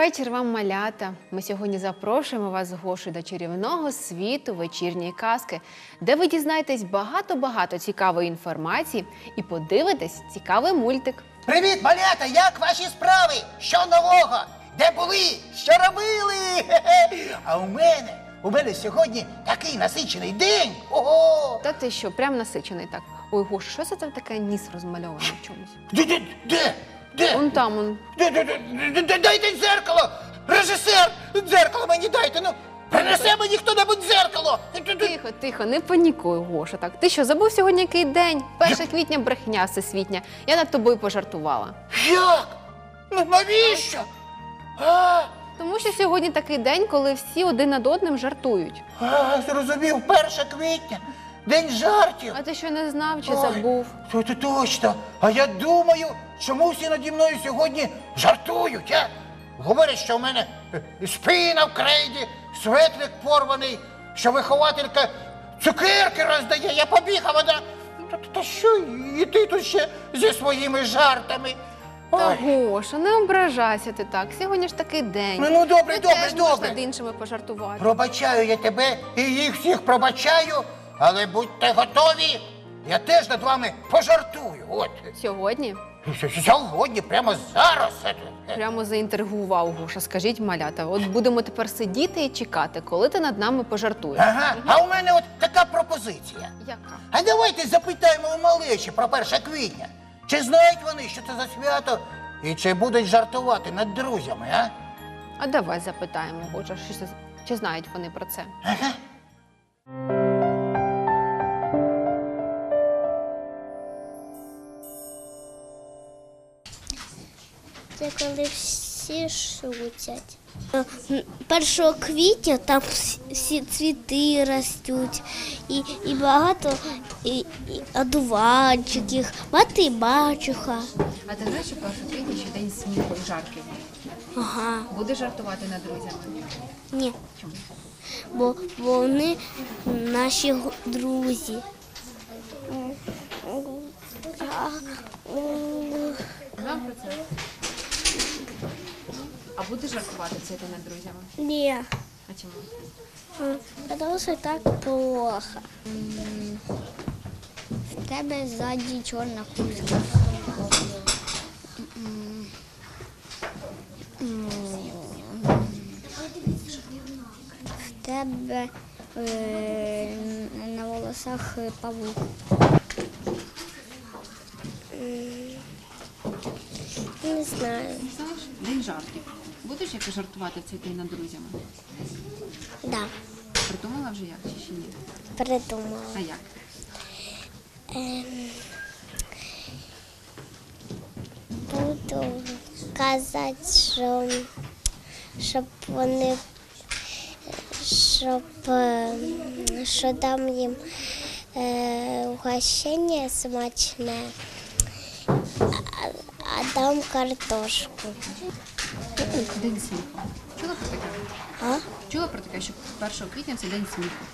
Вечір вам, малята. Ми сьогодні запрошуємо вас з Гошею до чарівного світу вечірньої казки, де ви дізнаєтесь багато-багато цікавої інформації і подивитесь цікавий мультик. Привіт, малята! Як ваші справи? Що нового? Де були? Що робили? Хе-хе. А у мене, у мене сьогодні такий насичений день. Ого! Та ти що, прям насичений так. Ой, Гоша, що це там таке ніс розмальований в чомусь? Де, де, де? Де? Он там он. Де, де, де, де, де, дайте дзеркало! Режисер! Дзеркало мені дайте! Ну, принесе мені хто-небудь дзеркало! Тихо, тихо, не панікуй, Гоша. Так, ти що, забув сьогодні який день? 1 квітня брехня всесвітня. Я над тобою пожартувала. Як? Ну навіщо? А, Тому що сьогодні такий день, коли всі один над одним жартують. а, зрозумів, 1 квітня, день жартів. А ти що не знав чи забув? То, то точно. А я думаю, чому всі наді мною сьогодні жартують, а? Говорять, що в мене е, спина в крейді, светлик порваний, що вихователька цукерки роздає, я побіг, а вона. Та, та що, і ти тут ще зі своїми жартами. Та Ой. Гоша, не ображайся ти так. Сьогодні ж такий день. Ну, ну добре, Ти добре, теж можеш добре. над іншими пожартувати. Пробачаю я тебе і їх всіх пробачаю, але будьте готові, я теж над вами пожартую. От. Сьогодні Сьогодні, прямо зараз. прямо заінтригував Гоша. Скажіть, малята, от будемо тепер сидіти і чекати, коли ти над нами пожартуєш. Ага, а у мене от така пропозиція. Яка? А давайте запитаємо у малечі про 1 квітня. Чи знають вони, що це за свято, і чи будуть жартувати над друзями, а? А давай запитаємо, що це- чи знають вони про це. Ага. Коли всі шутять. 1 квітня там всі- цвіти ростуть, і, і багато і, і одуванчиків, мати і мачуха. А ти знаєш, що 1 квітня ще день сміху і жартів? Ага, Будеш жартувати над друзями? ні. Чому? Бо вони наші друзі. Знав про це? А будеш жартувати в цей день над друзями? Ні. А чому? Потому що так плохо. В тебе ззаді чорна куртка. В тебе е, на волосах павук. М, Не знаю. День жартів. Будеш якось жартувати в цей день над друзями? Да, Придумала вже як чи ще ні? придумала. А як? Буду казати, що щоб вони щоб е, що дам їм е, угощення смачне, а, а дам картошку. День сміху. Чула про таке? А? Чула про таке, що 1 квітня це день сміху.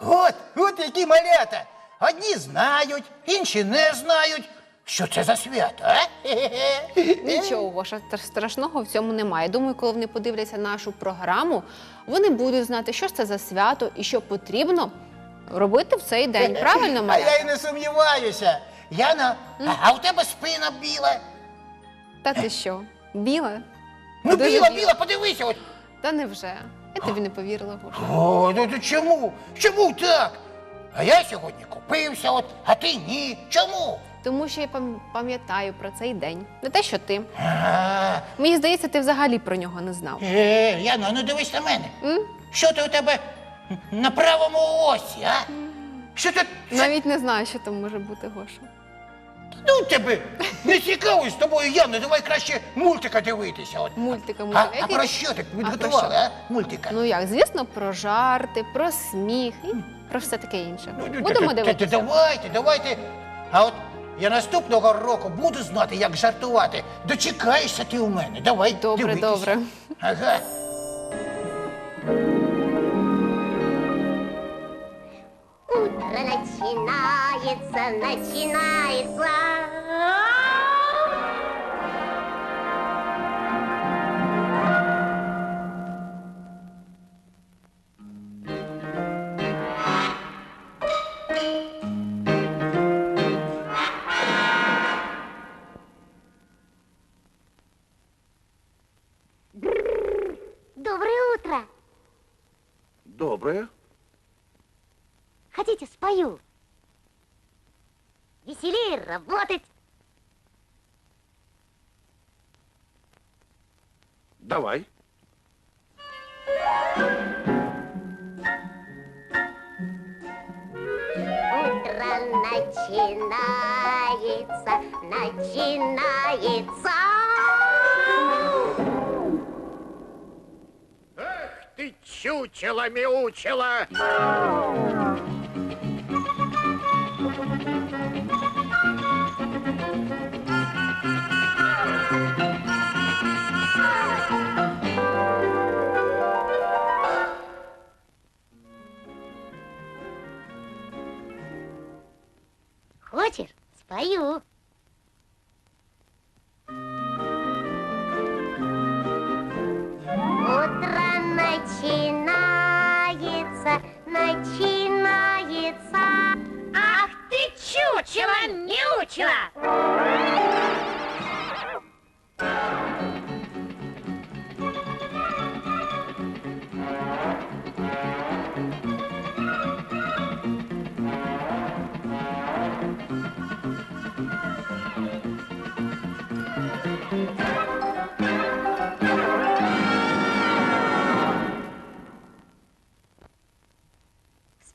От, от які малята. Одні знають, інші не знають. Що це за свято, а? Нічого тр- страшного в цьому немає. Думаю, коли вони подивляться нашу програму, вони будуть знати, що ж це за свято і що потрібно робити в цей день. Правильно, А я й не сумніваюся. Яна, а, а у тебе спина біла. Та ти що? Біла? Ну, Дуже біла, біла. біла, подивися. От. Та невже? Я тобі не повірила, Гоша. О, ну то чому? Чому так? А я сьогодні купився, от, а ти ні. Чому? Тому що я пам- пам'ятаю про цей день. Не те, що ти. А, Мені здається, ти взагалі про нього не знав. е, Яна, ну дивись на мене. М? Що ти у тебе на правому осі, а? Що ти. Навіть не знаю, що там може бути, Гоша. Ну тебе не цікаво з тобою, Яна, давай краще мультика дивитися. От. Мультика, мультика. а Який про що ти А, підготувала, а? Мультика? Ну як, звісно, про жарти, про сміх і про все таке інше. Ну, ну, Будемо та- та- та- дивитися. Давайте, давайте. А от я наступного року буду знати, як жартувати. Дочекаєшся ти у мене. Давай. Добре, дивитися. добре. Ага. Утро начинается, начинается. Доброе утро. Доброе. Хотите, спою? Веселее работать. Давай. Утро начинается, начинается. Эх ти, чучела, Хочешь, спою. Утро начинается, начинается. Ах ты чучело, мяучело!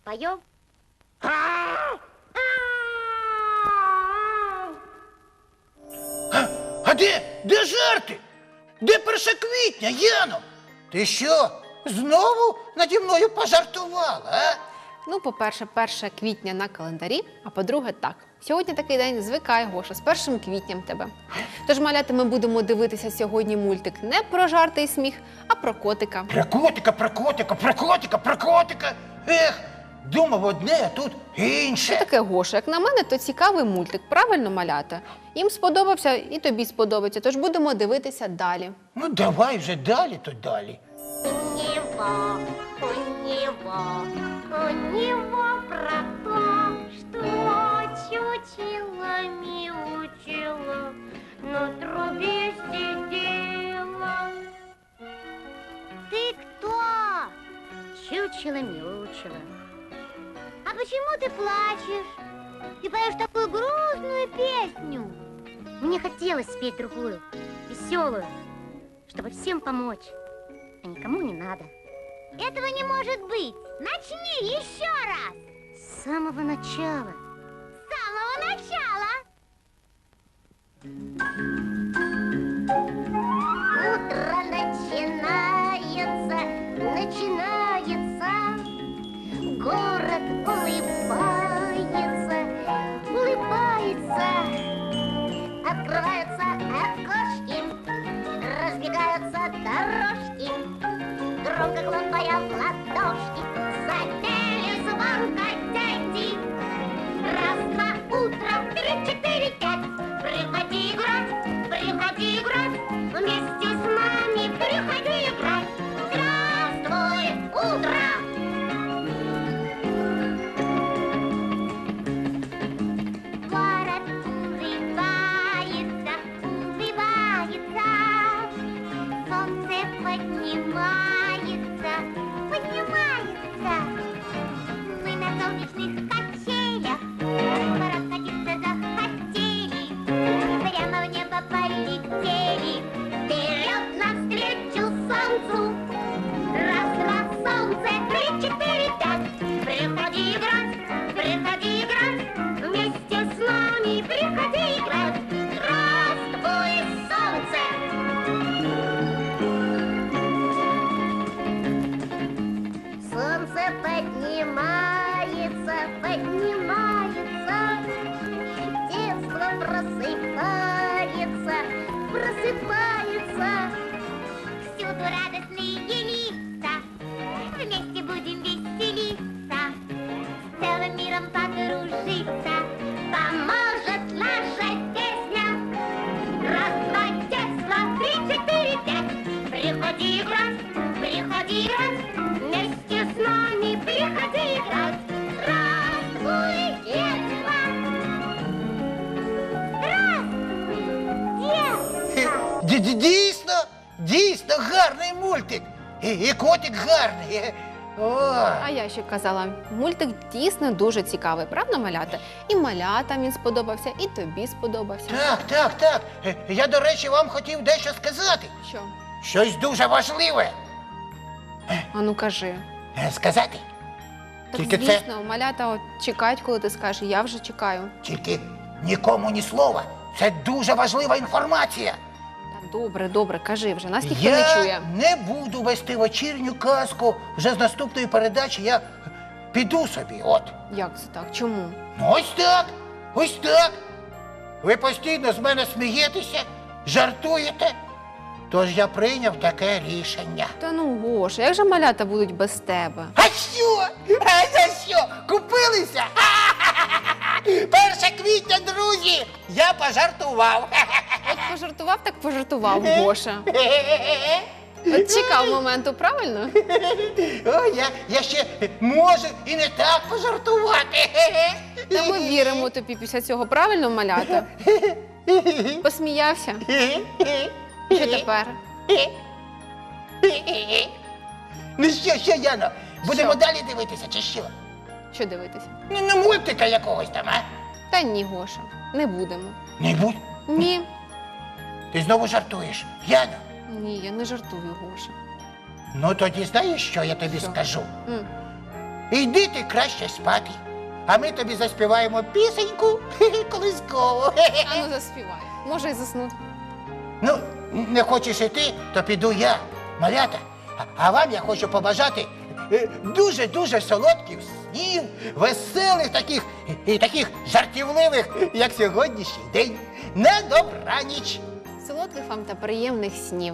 Споем? А де? Де жарти? Де перше квітня, Яно? Ти що, знову наді мною пожартувала, а? Ну, по-перше, 1 квітня на календарі, а по-друге, так. Сьогодні такий день звикай, Гоша, з першим квітням тебе. Тож, маляти, ми будемо дивитися сьогодні мультик не про жарти і сміх, а про котика. Про котика, про котика, про котика, про котика. Ех, думав одне, а тут Що інше. таке Гоша? Як на мене, то цікавий мультик, правильно малята? Їм сподобався і тобі сподобається, тож будемо дивитися далі. Ну давай вже далі, то далі. У него, у него, у него про то, что чучело мяучило, на трубе сидела. Ты кто? Чучело мяучило. Почему ты плачешь? Ты поешь такую грустную песню. Мне хотелось спеть другую, веселую, чтобы всем помочь а никому не надо. Этого не может быть. Начни еще раз. С самого начала. С самого начала. Утро дорожки. Громко хлопая в ладошки, запели звонко дети. Раз, два, утро, три, четыре, пять. Дійсно, дійсно гарний мультик. І, і котик гарний. Е, О, А я ще казала, мультик дійсно дуже цікавий, правда, малята? І малятам він сподобався, і тобі сподобався. так, так, так. Е, Я, до речі, вам хотів дещо сказати. Що? Щось дуже важливе. А ну кажи. Е, Сказати. Так Тільки це- звісно, малята от чекають, коли ти скажеш, я вже чекаю. Тільки нікому ні слова. Це дуже важлива інформація. Добре, добре, кажи вже, нас ніхто не чує. не буду вести вечірню казку. Вже з наступної передачі я піду собі. От. Як це так? Чому? Ну ось так. Ось так. Ви постійно з мене смієтеся, жартуєте. Тож я прийняв таке рішення. Та ну Гоша, як же малята будуть без тебе? А що? А за що? Купилися? Перше квітня, друзі! Я пожартував. Пожартував, так пожартував Гоша. От чекав моменту, правильно? О, я, я ще можу і не так пожартувати. Та ми віримо тобі після цього, правильно, малята? Посміявся. Що тепер? Ну що, що, Яно, будемо Що? далі дивитися, чи що? Що дивитися? Ну, на мультика якогось там, а? Та ні, Гоша, не будемо. Не будь. Ні, Ти знову жартуєш. Яно, ні, я не жартую, Гоша. ну тоді знаєш, що я тобі Що? скажу? М. Йди ти краще спати. А ми тобі заспіваємо пісеньку колискову. А ну заспівай. Може й заснути. Ну, не хочеш іти, то піду я, малята. А- А вам я хочу побажати е, дуже-дуже солодких снів, веселих таких і таких жартівливих, як сьогоднішній день. На добраніч! Солодких вам та приємних снів.